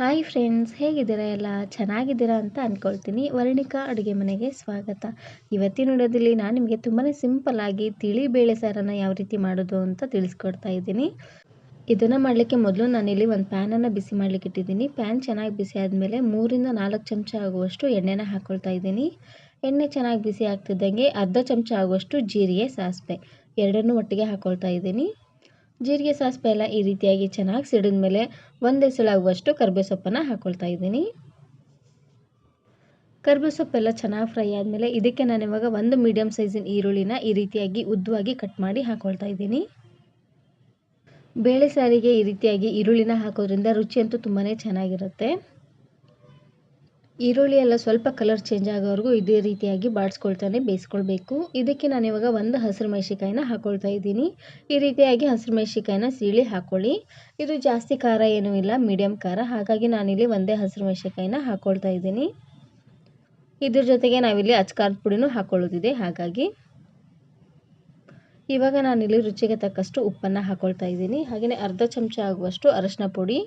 Hi friends ಹೇಗಿದ್ದೀರಾ ಎಲ್ಲ? ಚೆನ್ನಾಗಿದ್ದೀರಾ ಅಂತ ಅಂದ್ಕೊಳ್ತೀನಿ ವರ್ಣಿಕಾ ಅಡುಗೆ ಮನೆಗೆ ಸ್ವಾಗತ. ಇವತ್ತಿನ ವಿಡಿಯೋದಲ್ಲಿ ನಾನು ನಿಮಗೆ ತುಂಬಾ ಸಿಂಪಲ್ಲಾಗಿ ತಿಳಿ ಬೇಳೆ ಸಾರನ್ನು ಯಾವ ರೀತಿ ಮಾಡೋದು ಅಂತ ತಿಳಿಸ್ಕೊಡ್ತಾ ಇದ್ದೀನಿ. ಇದನ್ನು ಮಾಡಲಿಕ್ಕೆ ಮೊದಲು ನಾನಿಲ್ಲಿ ಒಂದು ಪ್ಯಾನನ್ನು ಬಿಸಿ ಮಾಡಲಿಕ್ಕೆ ಇಟ್ಟಿದ್ದೀನಿ. ಪ್ಯಾನ್ ಚೆನ್ನಾಗಿ ಬಿಸಿ ಆದಮೇಲೆ ಮೂರಿಂದ ನಾಲ್ಕು ಚಮಚ ಆಗುವಷ್ಟು ಎಣ್ಣೆನ ಹಾಕ್ಕೊಳ್ತಾ ಇದ್ದೀನಿ. ಎಣ್ಣೆ ಚೆನ್ನಾಗಿ ಬಿಸಿ ಆಗ್ತಿದ್ದಂಗೆ ಅರ್ಧ ಚಮಚ ಆಗುವಷ್ಟು ಜೀರಿಗೆ, ಸಾಸಿವೆ ಎರಡನ್ನೂ ಒಟ್ಟಿಗೆ ಹಾಕ್ಕೊಳ್ತಾ ಇದ್ದೀನಿ. ಜೀರಿಗೆ ಸಾಸಿವೆ ಎಲ್ಲ ಈ ರೀತಿಯಾಗಿ ಚೆನ್ನಾಗಿ ಸಿಡಿದ ಮೇಲೆ ಒಂದೇ ಸಿಳಾಗುವಷ್ಟು ಕರ್ಬೇ ಸೊಪ್ಪನ್ನು ಹಾಕ್ಕೊಳ್ತಾ ಇದ್ದೀನಿ. ಕರ್ಬೇ ಸೊಪ್ಪೆಲ್ಲ ಚೆನ್ನಾಗಿ ಫ್ರೈ ಆದಮೇಲೆ ಇದಕ್ಕೆ ನಾನು ಇವಾಗ ಒಂದು ಮೀಡಿಯಮ್ ಸೈಜಿನ ಈರುಳ್ಳಿನ ಈ ರೀತಿಯಾಗಿ ಉದ್ದವಾಗಿ ಕಟ್ ಮಾಡಿ ಹಾಕ್ಕೊಳ್ತಾ ಇದ್ದೀನಿ. ಬೇಳೆ ಸಾರಿಗೆ ಈ ರೀತಿಯಾಗಿ ಈರುಳ್ಳಿನ ಹಾಕೋದ್ರಿಂದ ರುಚಿಯಂತೂ ತುಂಬಾ ಚೆನ್ನಾಗಿರುತ್ತೆ. ಈರುಳ್ಳಿ ಎಲ್ಲ ಸ್ವಲ್ಪ ಕಲರ್ ಚೇಂಜ್ ಆಗೋವರೆಗೂ ಇದೇ ರೀತಿಯಾಗಿ ಬಾಡಿಸ್ಕೊಳ್ತಾನೆ ಬೇಯಿಸ್ಕೊಳ್ಬೇಕು. ಇದಕ್ಕೆ ನಾನು ಇವಾಗ ಒಂದು ಹಸಿರು ಮೆಣಸಿಕಾಯಿನ ಹಾಕ್ಕೊಳ್ತಾ ಇದ್ದೀನಿ. ಈ ರೀತಿಯಾಗಿ ಹಸಿರು ಮೆಣಸಿಕಾಯಿನ ಸೀಳಿ ಹಾಕ್ಕೊಳ್ಳಿ ಇದು ಜಾಸ್ತಿ ಖಾರ ಏನೂ ಇಲ್ಲ ಮೀಡಿಯಮ್ ಖಾರ. ಹಾಗಾಗಿ ನಾನಿಲ್ಲಿ ಒಂದೇ ಹಸಿರು ಮೆಣಸಿಕಾಯಿನ ಹಾಕ್ಕೊಳ್ತಾ ಇದ್ದೀನಿ. ಇದ್ರ ಜೊತೆಗೆ ನಾವಿಲ್ಲಿ ಅಚ್ಕಾರದ ಪುಡಿನೂ ಹಾಕ್ಕೊಳ್ಳೋದಿದೆ ಹಾಗಾಗಿ ಇವಾಗ ನಾನಿಲ್ಲಿ ರುಚಿಗೆ ತಕ್ಕಷ್ಟು ಉಪ್ಪನ್ನು ಹಾಕ್ಕೊಳ್ತಾ ಇದ್ದೀನಿ. ಹಾಗೆಯೇ ಅರ್ಧ ಚಮಚ ಆಗುವಷ್ಟು ಅರಶಿನ ಪುಡಿ.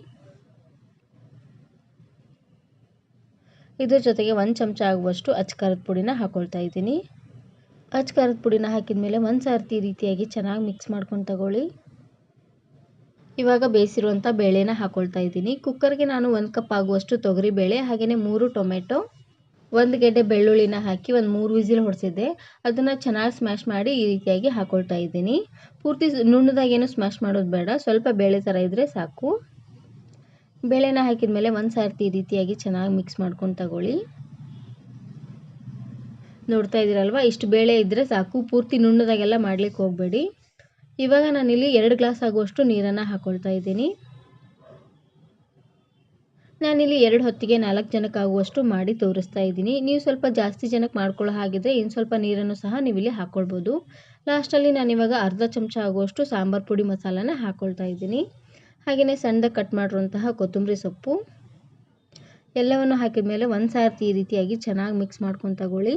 ಇದ್ರ ಜೊತೆಗೆ ಒಂದು ಚಮಚ ಆಗುವಷ್ಟು ಅಚ್ಕಾರದ ಪುಡಿನ ಹಾಕ್ಕೊಳ್ತಾ ಇದ್ದೀನಿ. ಅಚ್ಕಾರದ ಪುಡಿನ ಹಾಕಿದ ಮೇಲೆ ಒಂದು ಸಾರ್ತಿ ರೀತಿಯಾಗಿ ಚೆನ್ನಾಗಿ ಮಿಕ್ಸ್ ಮಾಡ್ಕೊಂಡು ತಗೊಳ್ಳಿ. ಇವಾಗ ಬೇಯಿಸಿರುವಂಥ ಬೇಳೆನ ಹಾಕ್ಕೊಳ್ತಾ ಇದ್ದೀನಿ. ಕುಕ್ಕರ್ಗೆ ನಾನು ಒಂದು ಕಪ್ ಆಗುವಷ್ಟು ತೊಗರಿ ಬೇಳೆ ಹಾಗೆಯೇ ಮೂರು ಟೊಮೆಟೊ, ಒಂದು ಗೆಡ್ಡೆ ಬೆಳ್ಳುಳ್ಳಿನ ಹಾಕಿ ಒಂದು ಮೂರು ವಿಸಿಲ್ ಹೊಡೆಸಿದ್ದೆ. ಅದನ್ನು ಚೆನ್ನಾಗಿ ಸ್ಮ್ಯಾಶ್ ಮಾಡಿ ಈ ರೀತಿಯಾಗಿ ಹಾಕ್ಕೊಳ್ತಾ ಇದ್ದೀನಿ. ಪೂರ್ತಿ ನುಣ್ಣದಾಗೇನು ಸ್ಮ್ಯಾಶ್ ಮಾಡೋದು ಬೇಡ. ಸ್ವಲ್ಪ ಬೇಳೆ ಥರ ಇದ್ದರೆ ಸಾಕು. ಬೇಳೆನ ಹಾಕಿದ ಮೇಲೆ ಒಂದು ಸಾರ್ತಿ ಈ ರೀತಿಯಾಗಿ ಚೆನ್ನಾಗಿ ಮಿಕ್ಸ್ ಮಾಡ್ಕೊಂಡು ತಗೊಳ್ಳಿ. ನೋಡ್ತಾ ಇದ್ದೀರಲ್ವ? ಇಷ್ಟು ಬೇಳೆ ಇದ್ದರೆ ಸಾಕು. ಪೂರ್ತಿ ನುಣ್ಣದಾಗೆಲ್ಲ ಮಾಡ್ಲಿಕ್ಕೆ ಹೋಗಬೇಡಿ. ಇವಾಗ ನಾನಿಲ್ಲಿ ಎರಡು ಗ್ಲಾಸ್ ಆಗುವಷ್ಟು ನೀರನ್ನು ಹಾಕ್ಕೊಳ್ತಾ ಇದ್ದೀನಿ. ನಾನಿಲ್ಲಿ ಎರಡು ಹೊತ್ತಿಗೆ ನಾಲ್ಕು ಜನಕ್ಕೆ ಆಗುವಷ್ಟು ಮಾಡಿ ತೋರಿಸ್ತಾ ಇದ್ದೀನಿ. ನೀವು ಸ್ವಲ್ಪ ಜಾಸ್ತಿ ಜನಕ್ಕೆ ಮಾಡ್ಕೊಳ್ಳೋ ಹಾಗಿದ್ರೆ ಇನ್ನು ಸ್ವಲ್ಪ ನೀರನ್ನು ಸಹ ನೀವು ಇಲ್ಲಿ ಹಾಕ್ಕೊಳ್ಬೋದು ಲಾಸ್ಟಲ್ಲಿ ನಾನಿವಾಗ ಅರ್ಧ ಚಮಚ ಆಗುವಷ್ಟು ಸಾಂಬಾರು ಪುಡಿ ಮಸಾಲಾನ ಹಾಕ್ಕೊಳ್ತಾ ಇದ್ದೀನಿ. ಹಾಗೆಯೇ ಸಣ್ಣದಾಗಿ ಕಟ್ ಮಾಡಿರುವಂತಹ ಕೊತ್ತಂಬರಿ ಸೊಪ್ಪು. ಎಲ್ಲವನ್ನು ಹಾಕಿದ ಮೇಲೆ ಒಂದು ಸಾರ್ತಿ ಈ ರೀತಿಯಾಗಿ ಚೆನ್ನಾಗಿ ಮಿಕ್ಸ್ ಮಾಡ್ಕೊಂಡು ತಗೊಳ್ಳಿ.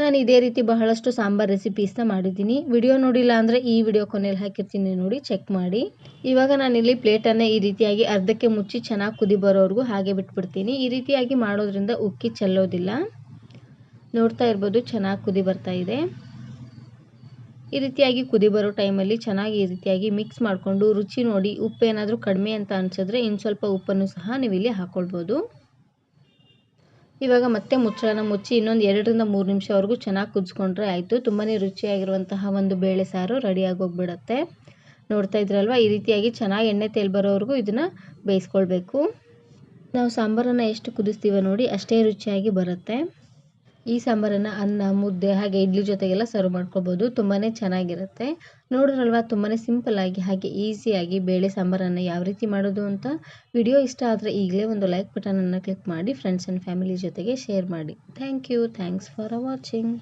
ನಾನು ಇದೇ ರೀತಿ ಬಹಳಷ್ಟು ಸಾಂಬಾರು ರೆಸಿಪೀಸ್ನ ಮಾಡಿದ್ದೀನಿ. ವಿಡಿಯೋ ನೋಡಿಲ್ಲ ಅಂದರೆ ಈ ವಿಡಿಯೋ ಕೊನೆಯಲ್ಲಿ ಹಾಕಿರ್ತೀನಿ ನೋಡಿ ಚೆಕ್ ಮಾಡಿ. ಇವಾಗ ನಾನಿಲ್ಲಿ ಪ್ಲೇಟನ್ನು ಈ ರೀತಿಯಾಗಿ ಅರ್ಧಕ್ಕೆ ಮುಚ್ಚಿ ಚೆನ್ನಾಗಿ ಕುದಿ ಬರೋವರೆಗೂ ಹಾಗೆ ಬಿಟ್ಬಿಡ್ತೀನಿ. ಈ ರೀತಿಯಾಗಿ ಮಾಡೋದ್ರಿಂದ ಉಕ್ಕಿ ಚೆಲ್ಲೋದಿಲ್ಲ. ನೋಡ್ತಾ ಇರ್ಬೋದು, ಚೆನ್ನಾಗಿ ಕುದಿ ಬರ್ತಾ ಇದೆ. ಈ ರೀತಿಯಾಗಿ ಕುದಿ ಬರೋ ಟೈಮಲ್ಲಿ ಚೆನ್ನಾಗಿ ಈ ರೀತಿಯಾಗಿ ಮಿಕ್ಸ್ ಮಾಡಿಕೊಂಡು ರುಚಿ ನೋಡಿ ಉಪ್ಪು ಏನಾದರೂ ಕಡಿಮೆ ಅಂತ ಅನಿಸಿದ್ರೆ ಇನ್ನು ಸ್ವಲ್ಪ ಉಪ್ಪನ್ನು ಸಹ ನೀವು ಇಲ್ಲಿ ಹಾಕ್ಕೊಳ್ಬೋದು ಇವಾಗ ಮತ್ತೆ ಮುಚ್ಚಳನ ಮುಚ್ಚಿ ಇನ್ನೊಂದು ಎರಡರಿಂದ ಮೂರು ನಿಮಿಷವರೆಗೂ ಚೆನ್ನಾಗಿ ಕುದಿಸ್ಕೊಂಡ್ರೆ ಆಯಿತು. ತುಂಬಾ ರುಚಿಯಾಗಿರುವಂತಹ ಒಂದು ಬೇಳೆ ಸಾರು ರೆಡಿಯಾಗಿ ಹೋಗ್ಬಿಡತ್ತೆ. ನೋಡ್ತಾ ಇದ್ರಲ್ವ? ಈ ರೀತಿಯಾಗಿ ಚೆನ್ನಾಗಿ ಎಣ್ಣೆ ತೇಲ್ ಬರೋವರೆಗೂ ಇದನ್ನು ಬೇಯಿಸ್ಕೊಳ್ಬೇಕು. ನಾವು ಸಾಂಬಾರನ್ನು ಎಷ್ಟು ಕುದಿಸ್ತೀವೋ ನೋಡಿ ಅಷ್ಟೇ ರುಚಿಯಾಗಿ ಬರುತ್ತೆ. ಈ ಸಾಂಬಾರನ್ನು ಅನ್ನ, ಮುದ್ದೆ ಹಾಗೆ ಇಡ್ಲಿ ಜೊತೆಗೆಲ್ಲ ಸರ್ವ್ ಮಾಡ್ಕೊಬೋದು. ತುಂಬಾ ಚೆನ್ನಾಗಿರುತ್ತೆ. ನೋಡಿದ್ರಲ್ವ ತುಂಬಾ ಸಿಂಪಲ್ಲಾಗಿ ಹಾಗೆ ಈಸಿಯಾಗಿ ಬೇಳೆ ಸಾಂಬಾರನ್ನು ಯಾವ ರೀತಿ ಮಾಡೋದು ಅಂತ? ವಿಡಿಯೋ ಇಷ್ಟ ಆದರೆ ಈಗಲೇ ಒಂದು ಲೈಕ್ ಬಟನನ್ನು ಕ್ಲಿಕ್ ಮಾಡಿ ಫ್ರೆಂಡ್ಸ್ ಆ್ಯಂಡ್ ಫ್ಯಾಮಿಲಿ ಜೊತೆಗೆ ಶೇರ್ ಮಾಡಿ. Thank you thanks for watching